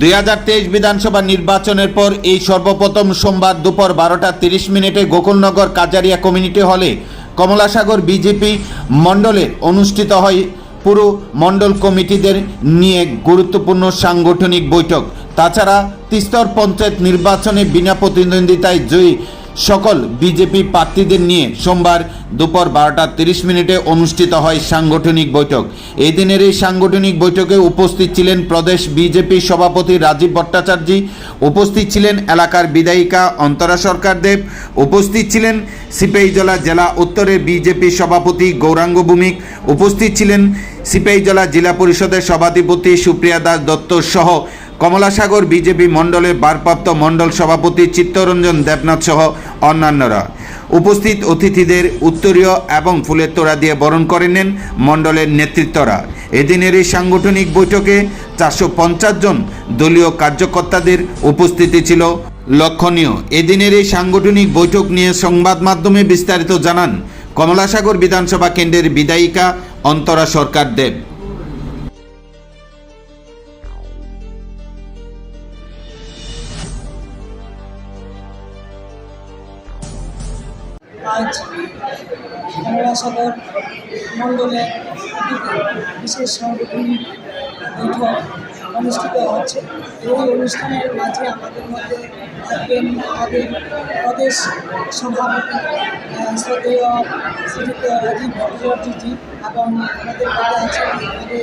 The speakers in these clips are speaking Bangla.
দুই হাজার তেইশ বিধানসভা নির্বাচনের পর এই সর্বপ্রথম সোমবার দুপুর বারোটা তিরিশ মিনিটে গোকুলনগর কাজারিয়া কমিউনিটি হলে কমলাসাগর বিজেপি মণ্ডলে অনুষ্ঠিত হয় পুরো মণ্ডল কমিটিদের নিয়ে গুরুত্বপূর্ণ সাংগঠনিক বৈঠক। তাছাড়া তিস্তর পঞ্চায়েত নির্বাচনে বিনা প্রতিদ্বন্দ্বিতায় জয়ী সকল বিজেপি প্রার্থীদের নিয়ে সোমবার দুপুর বারোটা তিরিশ মিনিটে অনুষ্ঠিত হয় সাংগঠনিক বৈঠক। এই দিনের এই সাংগঠনিক বৈঠকে উপস্থিত ছিলেন প্রদেশ বিজেপি সভাপতি রাজীব ভট্টাচার্য, উপস্থিত ছিলেন এলাকার বিধায়িকা অন্তরা সরকার দেব, উপস্থিত ছিলেন সিপাহীজলা জেলা উত্তরের বিজেপি সভাপতি গৌরাঙ্গ ভূমিক, উপস্থিত ছিলেন সিপাহীজলা জেলা পরিষদের সভাধিপতি সুপ্রিয়া দাস দত্ত সহ কমলাসাগর বিজেপি মণ্ডলের ভারপ্রাপ্ত মণ্ডল সভাপতি চিত্তরঞ্জন দেবনাথ সহ অন্যান্যরা। উপস্থিত অতিথিদের উত্তরীয় এবং ফুলের তোড়া দিয়ে বরণ করে নেন মণ্ডলের নেতৃত্বরা। এদিনের এই সাংগঠনিক বৈঠকে চারশো পঞ্চাশ জন দলীয় কার্যকর্তাদের উপস্থিতি ছিল লক্ষণীয়। এদিনের এই সাংগঠনিক বৈঠক নিয়ে সংবাদ মাধ্যমে বিস্তারিত জানান কমলাসাগর বিধানসভা কেন্দ্রের বিধায়িকা অন্তরা সরকার দেব। আজ কমলাসাগর মণ্ডলে বিশেষ সাংগঠনিক বৈঠক অনুষ্ঠিত হচ্ছে। এই অনুষ্ঠানের মাঝে আমাদের মধ্যে থাকবেন আমাদের প্রদেশ সভাপতি শ্রদ্ধেয় শ্রীযুক্ত রাজীব ভট্টাচার্যজি এবং আমাদের আছেন আমাদের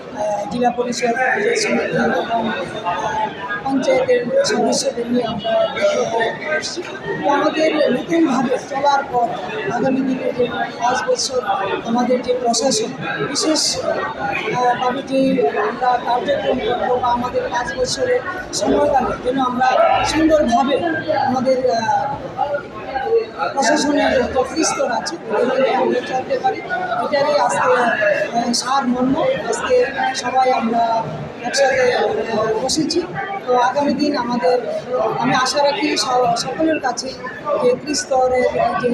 জেলা পরিষদ এবং পঞ্চায়েতের সদস্যদের নিয়ে আমরা আমাদের নতুনভাবে চলার পর আগামী দিনে যে পাঁচ বছর আমাদের যে প্রশাসন বিশেষ আহ, ভাবে যে আমরা কার্যক্রম করব বা আমাদের পাঁচ বছরের সময়কালে যেন আমরা সুন্দরভাবে আমাদের প্রশাসনের যত স্তর আছে আমরা চলতে পারি। এটারই আজকে সার মর্ম আজকে সবাই আমরা একসাথে বসেছি। তো আগামী দিন আমাদের, আমি আশা রাখি সকলের কাছে যে ত্রিস্তরের যে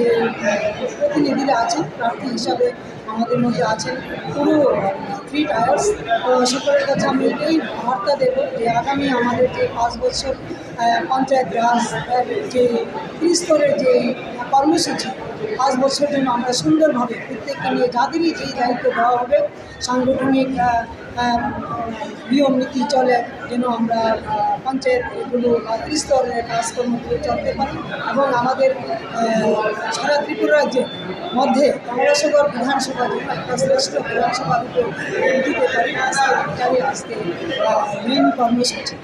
প্রতিনিধিরা আছেন, প্রার্থী হিসাবে আমাদের মধ্যে আছেন পুরো থ্রি টায়ার্স তো সকলের কাছে আমি এই বার্তা দেবো যে আগামী আমাদের যে পাঁচ বছর পঞ্চায়েত রাজ যে ত্রিস্তরের যে কর্মসূচি পাঁচ বছর জন্য আমরা সুন্দরভাবে প্রত্যেককে নিয়ে যাদেরই যেই দায়িত্ব দেওয়া হবে সাংগঠনিক নিয়ম নীতি চলে যেন আমরা আহ, পঞ্চায়েত এগুলো বা ত্রিস্তরের কাজকর্মগুলো চলতে পারি এবং আমাদের সারা ত্রিপুরা রাজ্যের মধ্যে কমলাসাগর বিধানসভা যেন একটা শ্রেষ্ঠ বিধানসভা রূপে দিতে পারি আজকে আজকে মেন কর্মসূচি।